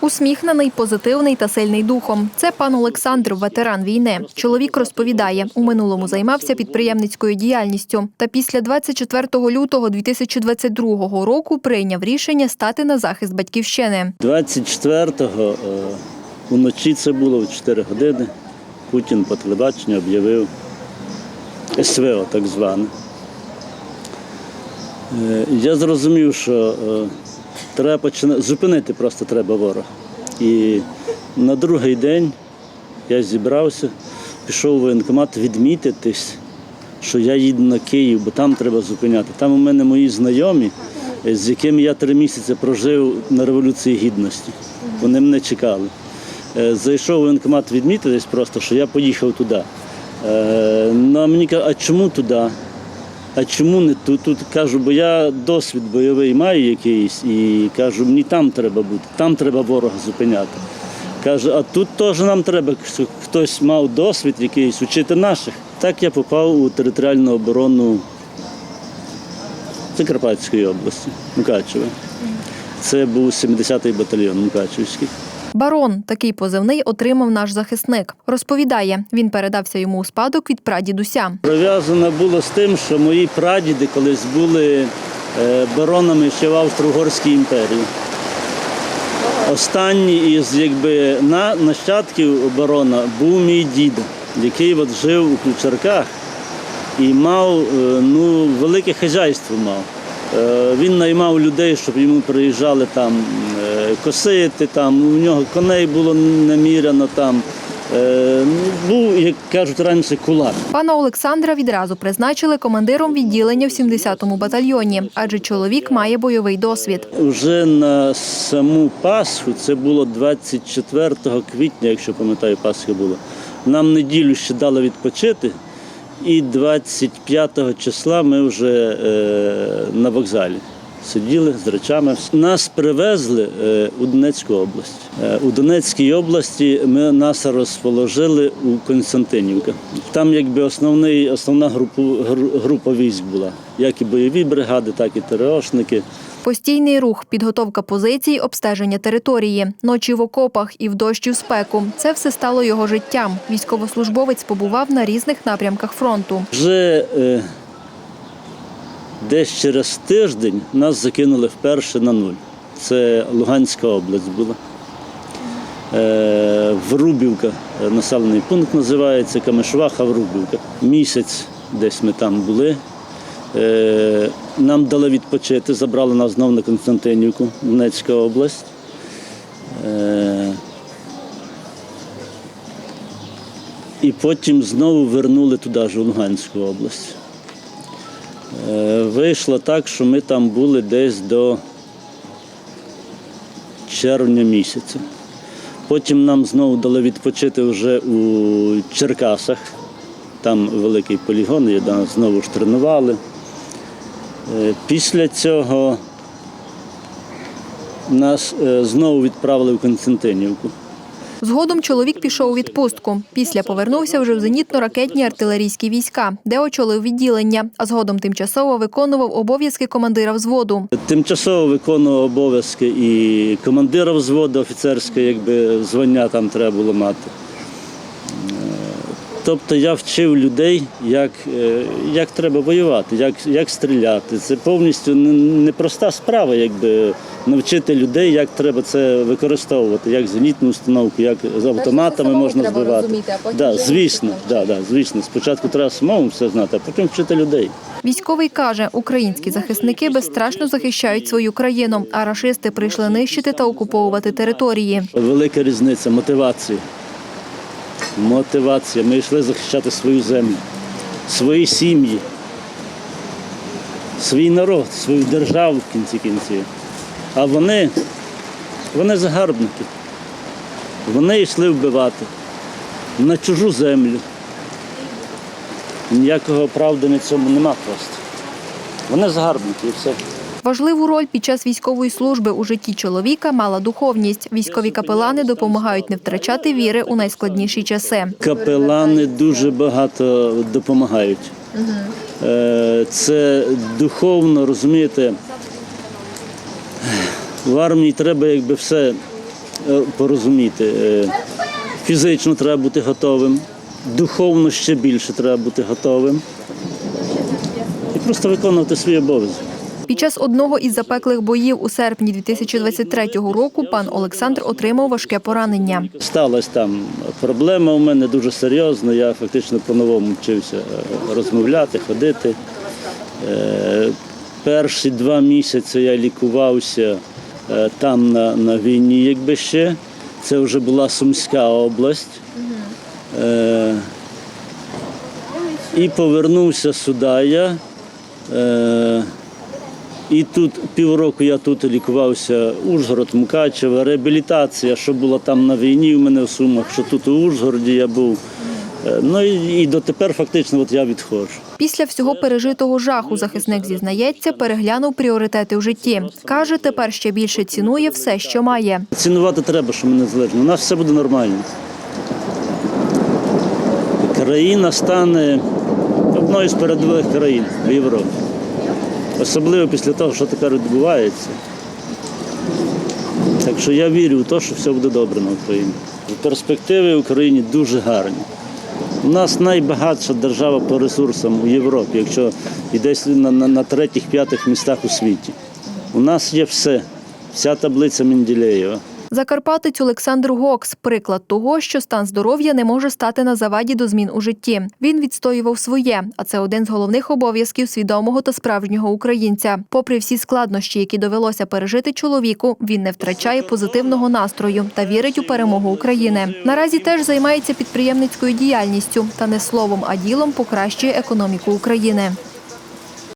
Усміхнений, позитивний та сильний духом. Це пан Олександр, ветеран війни. Чоловік розповідає, у минулому займався підприємницькою діяльністю. Та після 24 лютого 2022 року прийняв рішення стати на захист батьківщини. 24-го е, уночі це було в 4 години. Путін по телебаченню об'явив СВО так зване. Е, Я зрозумів, що е, треба почина... зупинити просто треба ворога. І на другий день я зібрався, пішов у воєнкомат відмітитись, що я їду на Київ, бо там треба зупиняти. Там у мене мої знайомі, з якими я три місяці прожив на Революції Гідності. Вони мене чекали. Е, Зайшов у воєнкомат відмітитись просто, що я поїхав туди. Е, Ну, а мені кажуть, а чому туди? А чому не тут? Тут кажу, бо я досвід бойовий маю якийсь і кажу, мені там треба бути, там треба ворога зупиняти. Каже, а тут теж нам треба, щоб хтось мав досвід якийсь, учити наших. Так я попав у територіальну оборону Закарпатської області, Мукачева. Це був 70-й батальйон Мукачевський. Барон такий позивний отримав наш захисник. Розповідає, він передався йому у спадок від прадідуся. Пров'язано було з тим, що мої прадіди колись були е, баронами ще в Австро-Угорській імперії. Останній із якби, на, нащадків барона був мій дід, який от жив у Ключарках і мав е, ну, велике хазяйство мав. Е, Він наймав людей, щоб йому приїжджали там е, косити, там, у нього коней було неміряно там. Е, Був, як кажуть раніше, кулак. Пана Олександра відразу призначили командиром відділення в 70-му батальйоні, адже чоловік має бойовий досвід. Вже на саму Пасху, це було 24 квітня, якщо пам'ятаю, Пасха була. Нам неділю ще дали відпочити, і 25 числа ми вже е, на вокзалі сиділи з речами. Нас привезли е, у Донецьку область. Е, у Донецькій області ми нас розположили у Константинівка. Там якби основний, основна групу, група військ була, як і бойові бригади, так і ТРОшники. Постійний рух, підготовка позицій, обстеження території, ночі в окопах і в дощ і в спеку. Це все стало його життям. Військовослужбовець побував на різних напрямках фронту. Вже е, десь через тиждень нас закинули вперше на нуль. Це Луганська область була. Е, Врубівка, е, населений пункт називається Камишваха Врубівка. Місяць десь ми там були. Е, Нам дали відпочити, забрали нас знову на Константинівку, Донецька область. І потім знову вернули туди ж у Луганську область. Вийшло так, що ми там були десь до червня місяця. Потім нам знову дали відпочити вже у Черкасах. Там великий полігон, і нас знову ж тренували. Е, Після цього нас е, знову відправили в Константинівку. Згодом чоловік пішов у відпустку. Після повернувся вже в зенітно-ракетні артилерійські війська, де очолив відділення, а згодом тимчасово виконував обов'язки командира взводу. Тимчасово виконував обов'язки і командира взводу офіцерське, якби звання там треба було мати. Тобто я вчив людей, як, е, як треба воювати, як, як стріляти. Це повністю не- непроста справа, якби навчити людей, як треба це використовувати, як зенітну установку, як з автоматами можна треба збивати. розуміти, а потім да, звісно, да, да, звісно. Спочатку треба самому все знати, а потім вчити людей. Військовий каже, українські захисники безстрашно захищають свою країну, а рашисти прийшли нищити та окуповувати території. Велика різниця, мотивація. Мотивація. Ми йшли захищати свою землю, свої сім'ї, свій народ, свою державу в кінці кінців. А вони, вони загарбники. Вони йшли вбивати на чужу землю. Ніякого оправдання цьому нема просто. Вони загарбники і все. Важливу роль під час військової служби у житті чоловіка мала духовність. Військові капелани допомагають не втрачати віри у найскладніші часи. Капелани дуже багато допомагають. Е, Це духовно, розумієте, в армії треба якби все е, порозуміти. Е, Фізично треба бути готовим, духовно ще більше треба бути готовим. І просто виконувати свій обов'язок. Під час одного із запеклих боїв у серпні 2023 року пан Олександр отримав важке поранення. Сталася там проблема у мене дуже серйозна. Я фактично по-новому вчився е, розмовляти, ходити. Е, Перші два місяці я лікувався е, там на, на війні, якби ще. Це вже була Сумська область. І повернувся сюди я. І тут півроку я тут лікувався, Ужгород, Мукачево, реабілітація, що була там на війні у мене в Сумах, що тут у Ужгороді я був. Е, Ну і, і дотепер фактично от я відходжу. Після всього пережитого жаху захисник зізнається, переглянув пріоритети в житті. Каже, тепер ще більше цінує все, що має. Цінувати треба, що ми незалежні. У нас все буде нормально. Країна стане одною з передових країн в Європі. Особливо після того, що тепер відбувається. Так що я вірю в те, що все буде добре на Україні. Перспективи в Україні дуже гарні. У нас найбагатша держава по ресурсам у Європі, якщо йдесь на, на, на третіх-п'ятих містах у світі. У нас є все, вся таблиця Менделєєва. Закарпатець Олександр Гокс – приклад того, що стан здоров'я не може стати на заваді до змін у житті. Він відстоював своє, а це один з головних обов'язків свідомого та справжнього українця. Попри всі складнощі, які довелося пережити чоловіку, він не втрачає позитивного настрою та вірить у перемогу України. Наразі теж займається підприємницькою діяльністю та не словом, а ділом покращує економіку України.